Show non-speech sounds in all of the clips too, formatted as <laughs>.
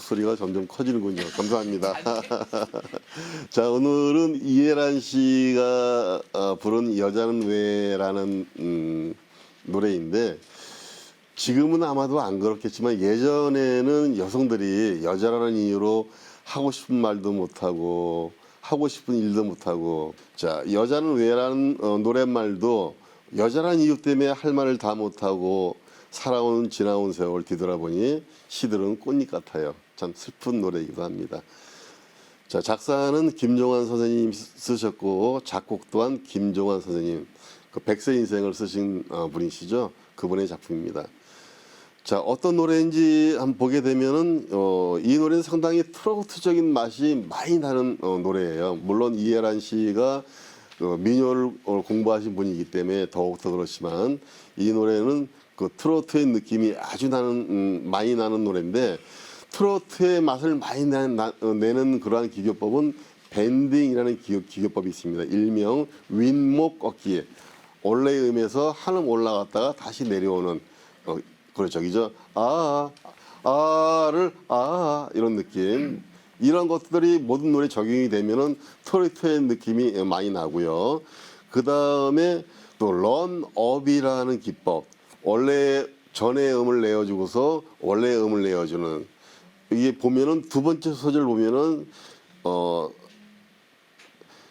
소리가 점점 커지는군요. 감사합니다. <laughs> 자, 오늘은 이혜란 씨가 어, 부른 여자는 왜라는 음, 노래인데 지금은 아마도 안 그렇겠지만 예전에는 여성들이 여자라는 이유로 하고 싶은 말도 못하고 하고 싶은 일도 못하고 자 여자는 왜라는 어, 노랫말도 여자라는 이유 때문에 할 말을 다 못하고 살아온 지나온 세월 뒤돌아보니 시들은 꽃잎 같아요 참 슬픈 노래이기도 합니다 자 작사는 김종환 선생님 쓰셨고 작곡 또한 김종환 선생님 그 백세 인생을 쓰신 어, 분이시죠 그분의 작품입니다. 자 어떤 노래인지 한번 보게 되면은 어, 이 노래는 상당히 트로트적인 맛이 많이 나는 어, 노래예요. 물론 이혜란 씨가 어, 민요를 어, 공부하신 분이기 때문에 더욱더 그렇지만 이 노래는 그 트로트의 느낌이 아주 나는 음, 많이 나는 노래인데 트로트의 맛을 많이 어, 내는 그러한 기교법은 밴딩이라는 기교, 기교법이 있습니다. 일명 윗목 꺾기. 원래의 음에서 한음 올라갔다가 다시 내려오는 어, 그렇죠, 그죠? 아, 아를 아 이런 느낌. 이런 것들이 모든 노래 적용이 되면은 트로트의 느낌이 많이 나고요. 그 다음에 또 런업이라는 기법. 원래 전의 음을 내어주고서 원래의 음을 내어주는 이게 보면은 두 번째 소절 보면은 어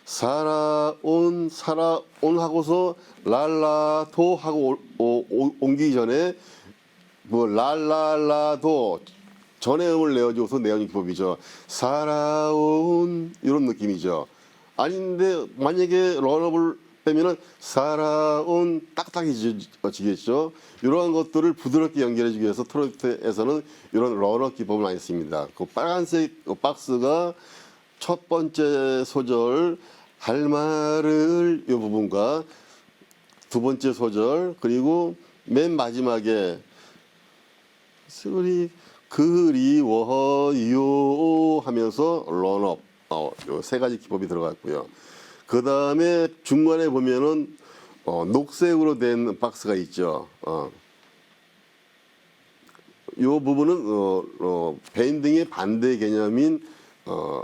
살아온 살아온 하고서 랄라도 하고 올- 오- 오- 옮기기 전에 뭐 랄랄라도 전의 음을 내어줘서 내어주는 기법이죠. 살아온 이런 느낌이죠. 아닌데 만약에 런업을 빼면은 살아온 딱딱해지겠죠. 이러한 것들을 부드럽게 연결해주기 위해서 트로트에서는 이런 런업 기법을 많이 씁니다. 그 빨간색 그 박스가 첫 번째 소절 할 말을 이 부분과 두 번째 소절 그리고 맨 마지막에 소리 그리워요 하면서 런업 어, 요세 가지 기법이 들어갔고요. 그 다음에 중간에 보면은 어, 녹색으로 된 박스가 있죠. 어. 요 부분은 어, 어, 밴딩의 반대 개념인 어,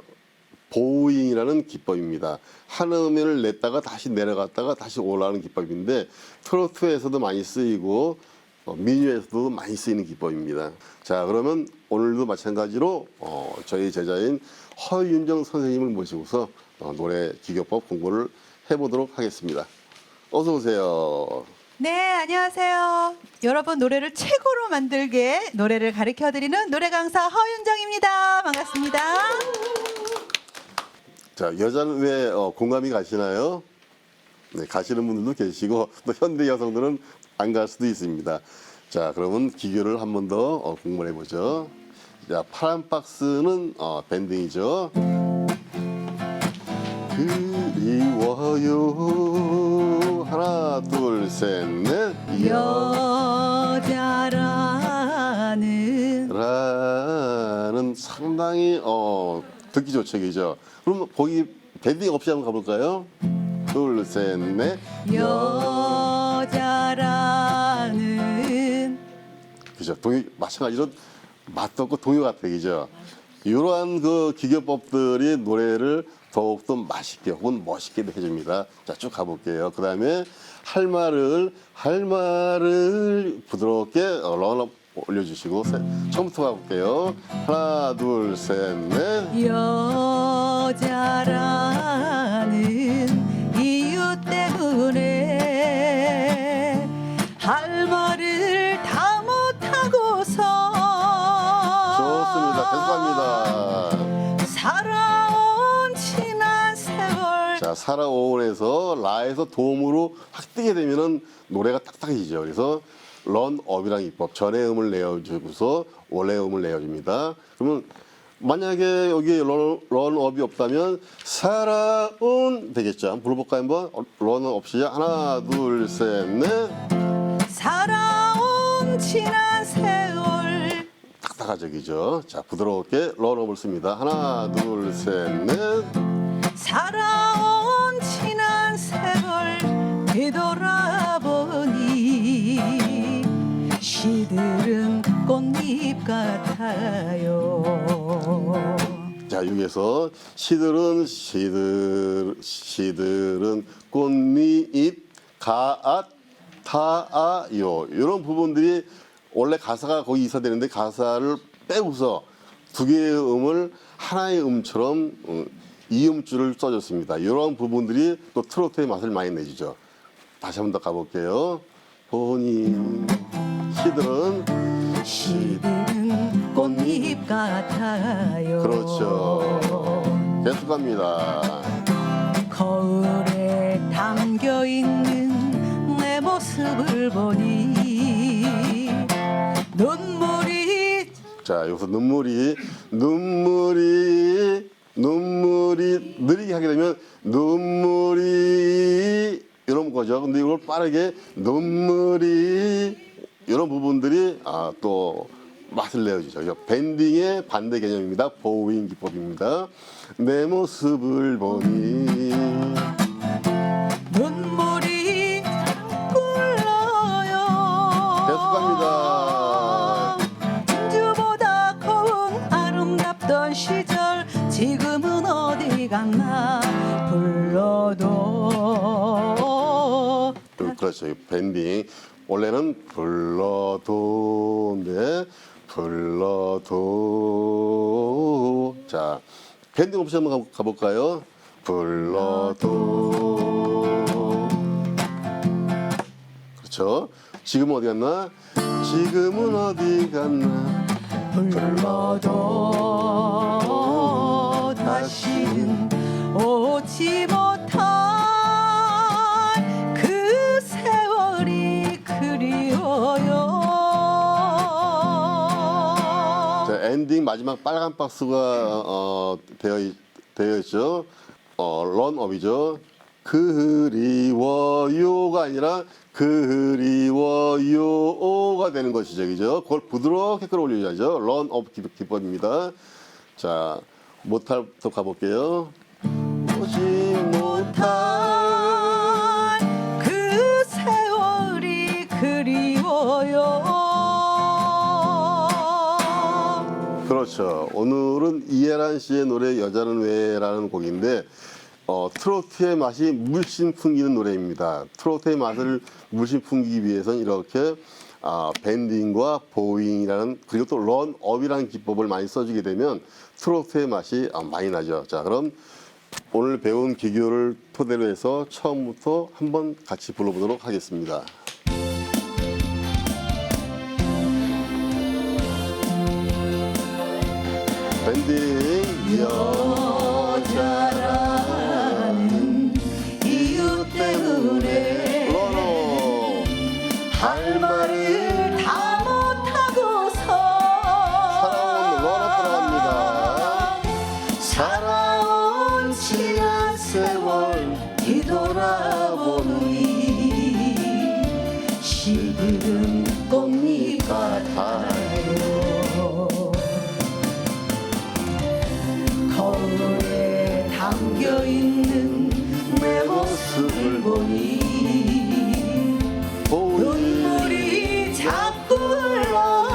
보잉이라는 기법입니다. 한 음을 냈다가 다시 내려갔다가 다시 올라가는 기법인데 트로트에서도 많이 쓰이고 어, 민요에서도 많이 쓰이는 기법입니다. 자 그러면 오늘도 마찬가지로 어, 저희 제자인 허윤정 선생님을 모시고서 어, 노래 기교법 공부를 해보도록 하겠습니다. 어서 오세요. 네, 안녕하세요. 여러분 노래를 최고로 만들게 노래를 가르쳐 드리는 노래 강사 허윤정입니다. 반갑습니다. 자 여자는 왜 어, 공감이 가시나요? 네, 가시는 분들도 계시고 또 현대 여성들은 안 갈 수도 있습니다. 자 그러면 기교를 한 번더 어, 공부해 보죠. 자 파란 박스는 어, 밴딩이죠. 그리워요 하나 둘 셋 넷 여자라는 라는 상당히 어 듣기 좋죠, 그죠? 그럼 거기 밴딩 없이 한번 가볼까요? 둘, 셋, 넷. 여자라는 그죠? 동요 마찬가지로 맛도 없고 동요 같아, 그죠? 이러한 그 기교법들이 노래를 더욱더 맛있게 혹은 멋있게 해줍니다. 자, 쭉 가볼게요. 그 다음에 할 말을, 할 말을 부드럽게 어, 런업 올려주시고, 세- 처음부터 가볼게요. 하나, 둘, 셋, 넷. 여자라 살아온에서 라에서 도움으로 확 뜨게 되면은 노래가 딱딱해지죠. 그래서 런업이라는 기법, 전의 음을 내어주고서 원래 음을 내어줍니다. 그러면 만약에 여기 런, 런업이 없다면 살아온 되겠죠. 한번 불러볼까요? 한번 어, 런업 시작. 하나, 둘, 셋, 넷. 살아온 지난 세월 딱딱하죠, 그죠? 자, 부드럽게 런업을 씁니다. 하나, 둘, 셋, 넷. 살아온 세월 되돌아보니 시들은 꽃잎 같아요 자 여기에서 시들은 시들 시들은 꽃잎 같아요 이런 부분들이 원래 가사가 거기 있어야 되는데 가사를 빼고서 두 개의 음을 하나의 음처럼 어, 이음줄을 써줬습니다. 이런 부분들이 또 트로트의 맛을 많이 내주죠. 다시 한 번 더 가볼게요. 본인 시들은 시들은 꽃잎 같아요 그렇죠. 계속 갑니다. 거울에 담겨 있는 내 모습을 보니 눈물이 자, 여기서 눈물이 눈물이 눈물이 느리게 하게 되면 눈물이 거죠. 근데 이걸 빠르게 눈물이 이런 부분들이 아, 또 맛을 내어주죠. 밴딩의 반대 개념입니다. 보잉 기법입니다. 내 모습을 보니 이 밴딩. 원래는 불러도인데 불러도 자 밴딩 옵션 한번 가- 가볼까요? 불러도 그렇죠. 지금 어디 갔나? 지금은 어디 갔나? 불러도 다시는 오지 마지막 빨간 박스가 어, 되어 있, 되어 있죠. 어, 런업이죠. 그리워요가 아니라 그리워요가 되는 것이죠, 그죠? 그걸 부드럽게 끌어올려야죠. 런업 기법입니다. 자, 또 가볼게요. 오지 그렇죠. 오늘은 이해란 씨의 노래 여자는 왜라는 곡인데 어, 트로트의 맛이 물씬 풍기는 노래입니다. 트로트의 맛을 물씬 풍기기 위해서는 이렇게 아, 밴딩과 보잉이라는 그리고 또 런업이라는 기법을 많이 써주게 되면 트로트의 맛이 아, 많이 나죠. 자, 그럼 오늘 배운 기교를 토대로 해서 처음부터 한번 같이 불러보도록 하겠습니다. 거울에 담겨 있는 내 모습을 보니 눈물이 자꾸 흘러요.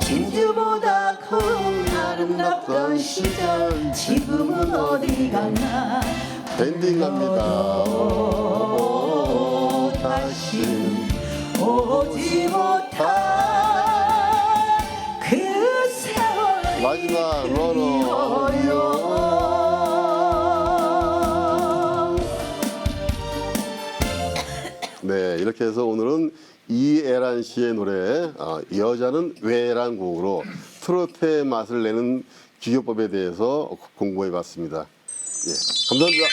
진주보다 고운 아름답던 시절 지금은 어디 갔나? 밴딩 갑니다. 오, 다시 오지 못할 마지막 러너 네, 이렇게 해서 오늘은 이애란 씨의 노래 어, 여자는 왜란 곡으로 트로트의 맛을 내는 기교법에 대해서 공부해 봤습니다. 예, 감사합니다.